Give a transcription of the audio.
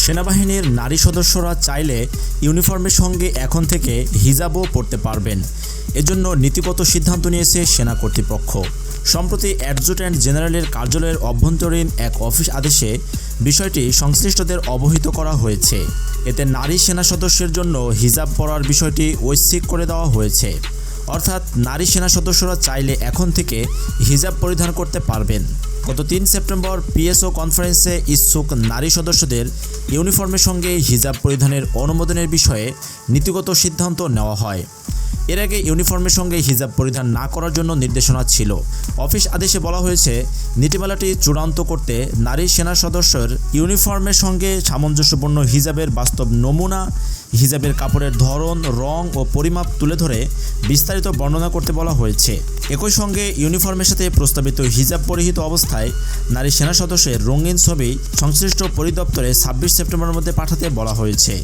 সেনাবাহিনীর নারী সদস্যরা চাইলে ইউনিফর্মের সঙ্গে এখন থেকে হিজাবও পড়তে পারবেন। এজন্য নীতিগত সিদ্ধান্ত নিয়েছে সেনা কর্তৃপক্ষ। সম্প্রতি অ্যাডজুট্যান্ট জেনারেলের কার্যালয়ের অভ্যন্তরীণ এক অফিস আদেশে বিষয়টি সংশ্লিষ্টদের অবহিত করা হয়েছে। এতে নারী সেনা সদস্যের জন্য হিজাব পরার বিষয়টি ঐচ্ছিক করে দেওয়া হয়েছে। অর্থাৎ নারী সেনা সদস্যরা চাইলে এখন থেকে হিজাব পরিধান করতে পারবেন। গত তিন সেপ্টেম্বর পিএসও কনফারেন্সে ইচ্ছুক নারী সদস্যদের ইউনিফর্মের সঙ্গে হিজাব পরিধানের অনুমোদনের বিষয়ে নীতিগত সিদ্ধান্ত নেওয়া হয়। এর আগে ইউনিফর্মের সঙ্গে হিজাব পরিধান না করার জন্য নির্দেশনা ছিল। অফিস আদেশে বলা হয়েছে, নীতিমালাটি চূড়ান্ত করতে নারী সেনা সদস্যের ইউনিফর্মের সঙ্গে সামঞ্জস্যপূর্ণ হিজাবের বাস্তব নমুনা, হিজাবের কাপড়ের ধরন, রং ও পরিমাপ তুলে ধরে বিস্তারিত বর্ণনা করতে বলা হয়েছে। একই সঙ্গে ইউনিফর্মের সাথে প্রস্তাবিত হিজাব পরিহিত অবস্থায় নারী সেনা সদস্যের রঙিন ছবি সংশ্লিষ্ট পরিদপ্তরে ছাব্বিশ সেপ্টেম্বরের মধ্যে পাঠাতে বলা হয়েছে।